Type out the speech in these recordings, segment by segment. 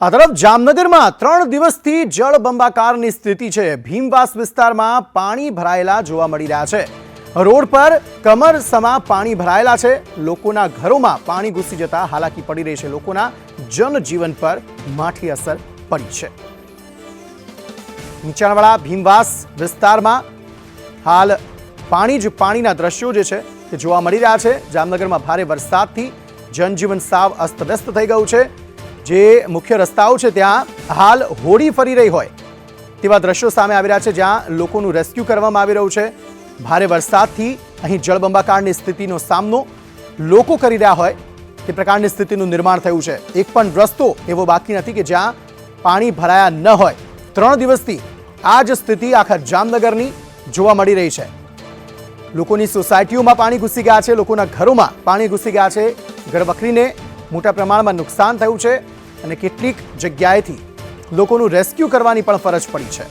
આ તરફ જામનગરમાં ત્રણ દિવસથી જળબંબાકારની સ્થિતિ છે. ભીમવાસ વિસ્તારમાં પાણી ભરાયેલા જોવા મળી રહ્યા છે. રોડ પર કમર સમા પાણી ભરાયેલા છે. લોકોના ઘરોમાં પાણી ઘૂસી જતા હાલાકી પડી રહી છે. લોકોના જનજીવન પર માઠી અસર પડી છે. નીચાણવાળા ભીમવાસ વિસ્તારમાં હાલ પાણી જ પાણીના દ્રશ્યો જે છે તે જોવા મળી રહ્યા છે. જામનગરમાં ભારે વરસાદથી જનજીવન સાવ અસ્તવ્યસ્ત થઈ ગયું છે. જે મુખ્ય રસ્તાઓ છે ત્યાં હાલ હોડી ફરી રહી હોય તેવા દ્રશ્યો સામે આવી રહ્યા છે જ્યાં લોકોનું રેસ્ક્યુ કરવામાં આવી રહ્યું છે. ભારે વરસાદથી અહીં જળબંબાકારની સ્થિતિનો સામનો લોકો કરી રહ્યા હોય તે પ્રકારની સ્થિતિનું નિર્માણ થયું છે. એક પણ રસ્તો એવો બાકી નથી કે જ્યાં પાણી ભરાયા ન હોય. ત્રણ દિવસથી આ જ સ્થિતિ આખા જામનગરની જોવા મળી રહી છે. લોકોની સોસાયટીઓમાં પાણી ઘૂસી ગયા છે, લોકોના ઘરોમાં પાણી ઘૂસી ગયા છે. ઘરવખરીને મોટા પ્રમાણમાં નુકસાન થયું છે. અને કેટલીક જગ્યાએથી લોકોનું રેસ્ક્યુ કરવાની પણ ફરજ પડી છે.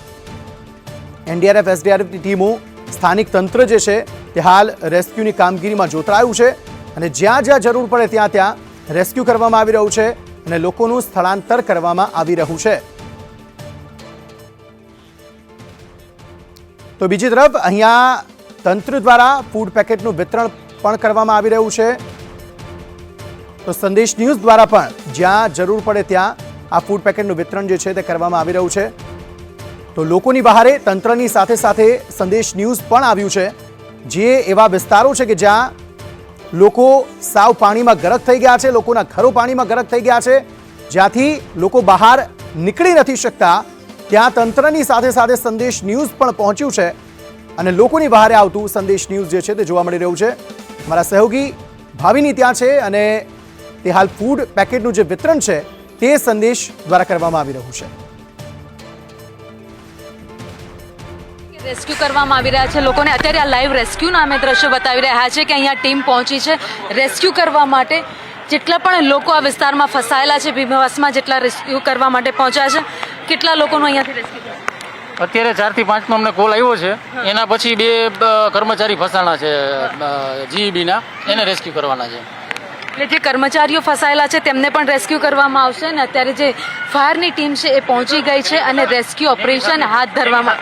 એનડીઆરએફ, એસડીઆરએફની ટીમો સ્થાનિક તંત્ર જે છે તે હાલ રેસ્ક્યુની કામગીરીમાં જોતરાયું છે અને જ્યાં જ્યાં જરૂર પડે ત્યાં ત્યાં રેસ્ક્યુ કરવામાં આવી રહ્યું છે અને લોકોનું સ્થળાંતર કરવામાં આવી રહ્યું છે. તો બીજી તરફ અહીંયા તંત્ર દ્વારા ફૂડ પેકેટનું વિતરણ પણ કરવામાં આવી રહ્યું છે. તો સંદેશ ન્યૂઝ દ્વારા પણ જ્યાં જરૂર પડે ત્યાં આ ફૂડ પેકેટનું વિતરણ જે છે તે કરવામાં આવી રહ્યું છે. તો લોકોની બહારે તંત્રની સાથે સાથે સંદેશ ન્યૂઝ પણ આવ્યું છે. જે એવા વિસ્તારો છે કે જ્યાં લોકો સાવ પાણીમાં ગરક થઈ ગયા છે, લોકોના ઘરો પાણીમાં ગરક થઈ ગયા છે, જ્યાંથી લોકો બહાર નીકળી નથી શકતા, ત્યાં તંત્રની સાથે સાથે સંદેશ ન્યૂઝ પણ પહોંચ્યું છે. અને લોકોની બહારે આવતું સંદેશ ન્યૂઝ જે છે તે જોવા મળી રહ્યું છે. મારા સહયોગી ભાવિની ત્યાં છે અને તે હાલ ફૂડ પેકેટનું જે વિતરણ છે તે સંદેશ દ્વારા કરવામાં આવી રહ્યું છે. રેસ્ક્યુ કરવામાં આવી રહ્યા છે. લોકોને અત્યારે આ લાઈવ રેસ્ક્યુના અમે દ્રશ્યો બતાવી રહ્યા છે કે અહીંયા ટીમ પહોંચી છે. રેસ્ક્યુ કરવા માટે જેટલા પણ લોકો આ વિસ્તારમાં ફસાયેલા છે ભીમવાસમાં જેટલા રેસ્ક્યુ કરવા માટે પહોંચ્યા છે કેટલા લોકોનું અહીંયાથી રેસ્ક્યુ અત્યારે ચારથી પાંચમાં અમને કોલ આવ્યો છે. એના પછી બે કર્મચારી ફસાણા છે જીઈબીના એને રેસ્ક્યુ કરવાના છે. એટલે જે કર્મચારીઓ ફસાયેલા છે, તેમને પણ રેસ્ક્યુ કરવામાં આવશે અને અત્યારે જે ફાયરની ટીમ છે એ પહોંચી ગઈ છે અને રેસ્ક્યુ ઓપરેશન હાથ ધરવામાં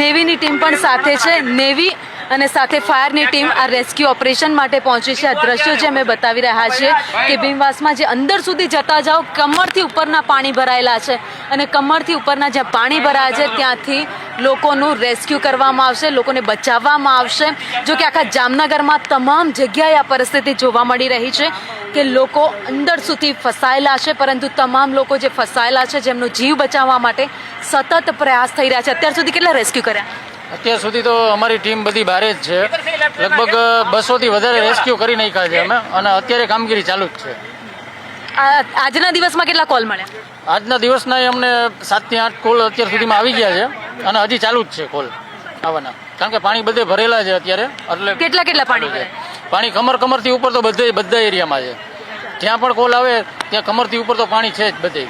નેવીની ટીમ પણ સાથે છે. નેવી અને સાથે ફાયરની ટીમ આ રેસ્ક્યુ ઓપરેશન માટે પહોંચી છે. આ દ્રશ્યો જે અમે બતાવી રહ્યા છીએ કે ભીમવાસમાં જે અંદર સુધી જતા જાઓ, કમરથી ઉપરના પાણી ભરાયેલા છે અને કમરથી ઉપરના જ્યાં પાણી ભરાયા છે, ત્યાંથી લોકોનું રેસ્ક્યુ કરવામાં આવશે લોકોને બચાવવામાં આવશે. જો કે આખા જામનગરમાં તમામ જગ્યાએ આ પરિસ્થિતિ જોવા મળી રહી છે કે લોકો અંદર સુધી ફસાયેલા છે પરંતુ તમામ લોકો જે ફસાયેલા છે જેમનો જીવ બચાવવા માટે સતત પ્રયાસ થઈ રહ્યા છે. અત્યાર સુધી કેટલા રેસ્ક્યુ કર્યા? અત્યાર સુધી તો અમારી ટીમ બધી બારે જ છે. લગભગ બસો થી વધારે રેસ્ક્યુ કરી નાખ્યા છે અમે અને અત્યારે કામગીરી ચાલુ જ છે. આજના દિવસમાં કેટલા કોલ મળ્યા? આજના દિવસના અમને સાતથી આઠ કોલ અત્યાર સુધીમાં આવી ગયા છે. અને હજી ચાલુ જ છે કોલ આવવાના કારણ કે પાણી બધે ભરેલા છે અત્યારે એટલે કેટલા કેટલા પાણી છે. પાણી કમર કમરથી ઉપર તો બધે બધા એરિયામાં છે. જ્યાં પણ કોલ આવે ત્યાં કમરથી ઉપર તો પાણી છે જ બધે.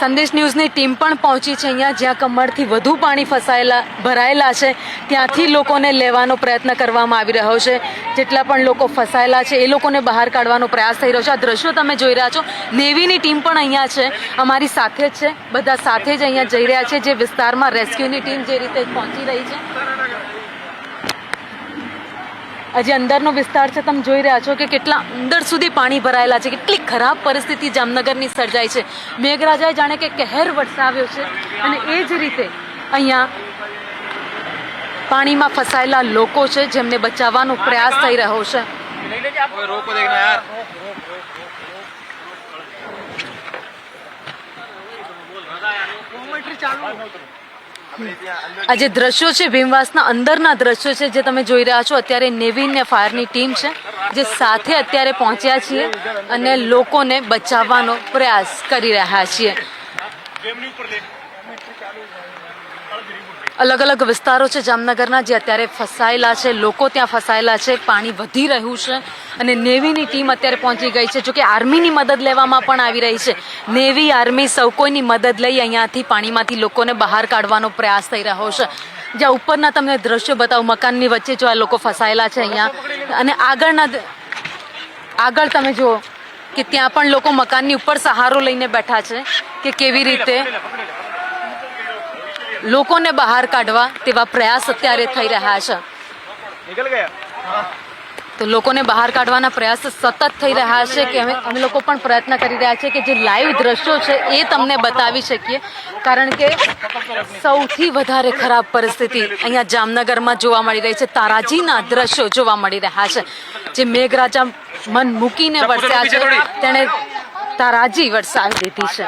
સંદેશ ન્યૂઝની ટીમ પણ પહોંચી છે અહીંયા, જ્યાં કમરથી વધુ પાણી ફસાયેલા, ભરાયેલા છે. ત્યાંથી લોકોને લેવાનો પ્રયત્ન કરવામાં આવી રહ્યો છે. જેટલા પણ લોકો ફસાયેલા છે, એ લોકોને બહાર કાઢવાનો પ્રયાસ થઈ રહ્યો છે. આ દ્રશ્યો તમે જોઈ રહ્યા છો. નેવીની ટીમ પણ અહીંયા છે. અમારી સાથે જ છે. બધા સાથે જ અહીંયા જઈ રહ્યા છે, જે વિસ્તારમાં રેસ્ક્યુની ટીમ જે રીતે પહોંચી રહી છે. હજી અંદરનો વિસ્તાર છે, તમે જોઈ રહ્યા છો કે કેટલા અંદર સુધી પાણી ભરાયેલા છે, કેટલી ખરાબ પરિસ્થિતિ જામનગરની સર્જાઈ છે. મેઘરાજાએ જાણે કે કહેર વરસાવ્યો છે અને એ જ રીતે અહીંયા પાણીમાં ફસાયેલા લોકો છે, જેમને બચાવવાનો પ્રયાસ થઈ રહ્યો છે. આ જે દ્રશ્યો છે, ભીમવાસના અંદરના દ્રશ્યો છે, જે તમે જોઈ રહ્યા છો, અત્યારે નેવી ને ફાયરની ટીમ છે, જે સાથે અત્યારે પહોંચ્યા છીએ અને લોકોને બચાવવાનો પ્રયાસ કરી રહ્યા છીએ. અલગ અલગ વિસ્તારો છે જામનગરના જે અત્યારે ફસાયેલા છે, લોકો ત્યાં ફસાયેલા છે, પાણી વધી રહ્યું છે અને નેવીની ટીમ અત્યારે પહોંચી ગઈ છે. જોકે આર્મીની મદદ લેવામાં પણ આવી રહી છે. નેવી આર્મી સૌ કોઈની મદદ લઈ અહીંયાથી પાણીમાંથી લોકોને બહાર કાઢવાનો પ્રયાસ થઈ રહ્યો છે. જ્યાં ઉપરના તમને દ્રશ્યો બતાવું, મકાનની વચ્ચે જો આ લોકો ફસાયેલા છે અહીંયા. અને આગળના આગળ તમે જુઓ કે ત્યાં પણ લોકો મકાનની ઉપર સહારો લઈને બેઠા છે કે કેવી રીતે લોકોને બહાર કાઢવા તેવા પ્રયાસ અત્યારે થઈ રહ્યા છે. તો લોકોને બહાર કાઢવાના પ્રયાસ સતત થઈ રહ્યા છે કે અમે અમે લોકો પણ પ્રયત્ન કરી રહ્યા છે કે જે લાઈવ દ્રશ્યો છે એ તમને બતાવી શકીએ. કારણ કે સૌથી વધારે ખરાબ પરિસ્થિતિ અહીંયા જામનગરમાં જોવા મળી રહી છે. તારાજીના દ્રશ્યો જોવા મળી રહ્યા છે. જે મેઘરાજા મન મૂકીને વરસ્યા છે. તેણે તારાજી વરસાવી દીધી છે.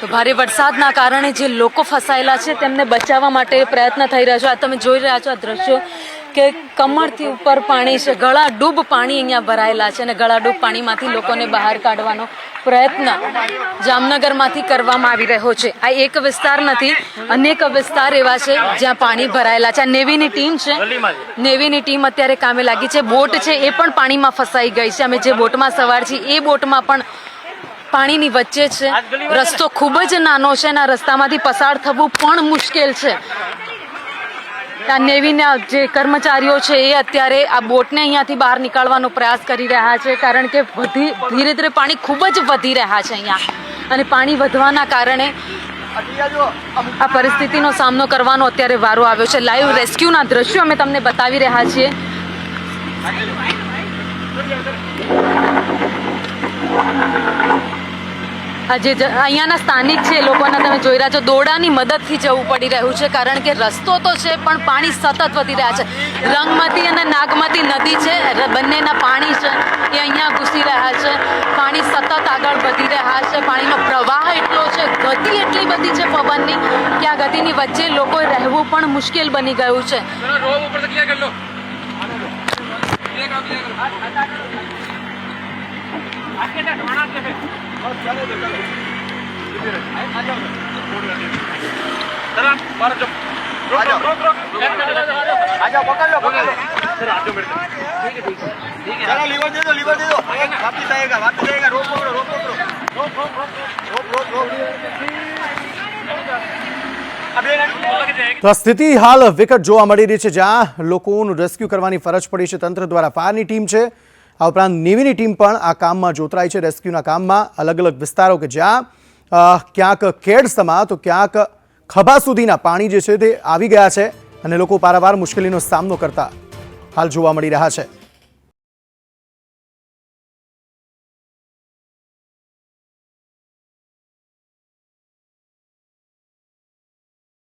તો ભારે વરસાદના કારણે જે લોકો ફસાયેલા છે તેમને બચાવવા માટે પ્રયત્ન થઈ રહ્યો છે. આ તમે જોઈ રહ્યા છો આ દ્રશ્યો કે કમરથી ઉપર પાણી છે. ગળા ડૂબ પાણી અહીંયા ભરાયેલા છે અને ગળા ડૂબ પાણીમાંથી લોકોને બહાર કાઢવાનો પ્રયત્ન જામનગરમાંથી કરવામાં આવી રહ્યો છે. આ એક વિસ્તાર નથી અનેક વિસ્તાર એવા છે જ્યાં પાણી ભરાયેલા છે. આ નેવીની ટીમ છે. નેવીની ટીમ અત્યારે કામે લાગી છે. બોટ છે એ પણ પાણીમાં ફસાઈ ગઈ છે. અમે જે બોટમાં સવાર છીએ એ બોટમાં પણ પાણીની વચ્ચે છે. રસ્તો ખૂબ જ નાનો છે અને આ રસ્તામાંથી પસાર થવું પણ મુશ્કેલ છે. આ નેવીના જે કર્મચારીઓ છે એ અત્યારે આ બોટને અહીંયાથી બહાર નીકાળવાનો પ્રયાસ કરી રહ્યા છે કારણ કે વધી ધીરે ધીરે પાણી ખૂબ જ વધી રહ્યા છે અહીંયા. અને પાણી વધવાના કારણે આ પરિસ્થિતિનો સામનો કરવાનો અત્યારે વારો આવ્યો છે. લાઈવ રેસ્ક્યુના દ્રશ્યો અમે તમને બતાવી રહ્યા છીએ. Thank જે જ- અહીંયાના સ્થાનિક છે લોકોને તમે જોઈ રહ્યા છો, દોડાની મદદથી જવું પડી રહ્યું છે, કારણ કે રસ્તો તો છે, પણ પાણી સતત વધી રહ્યા છે. રંગમતી અને નાગમતી નદી છે બંનેના પાણી છે, એ અહીંયા ઘૂસી રહ્યા છે. પાણી સતત આગળ વધી રહ્યા છે, પાણીનો પ્રવાહ એટલો છે, ગતિ એટલી બધી છે પવનની, કે આ ગતિની વચ્ચે લોકોએ રહેવું પણ મુશ્કેલ બની ગયું છે. તો સ્થિતિ હાલ વિકટ જોવા મળી રહી છે, જ્યાં લોકોનું રેસ્ક્યુ કરવાની ફરજ પડી છે. તંત્ર દ્વારા ફાયરની ટીમ છે. આ ઉપરાંત નેવીની ટીમ પણ આ કામમાં જોતરાય છે રેસ્ક્યુના કામમાં. અલગ અલગ વિસ્તારો કે જ્યાં ક્યાંક કેડસમાં તો ક્યાંક ખભા સુધીના પાણી જે છે તે આવી ગયા છે અને લોકો પારાવાર મુશ્કેલીનો સામનો કરતા હાલ જોવા મળી રહ્યા છે.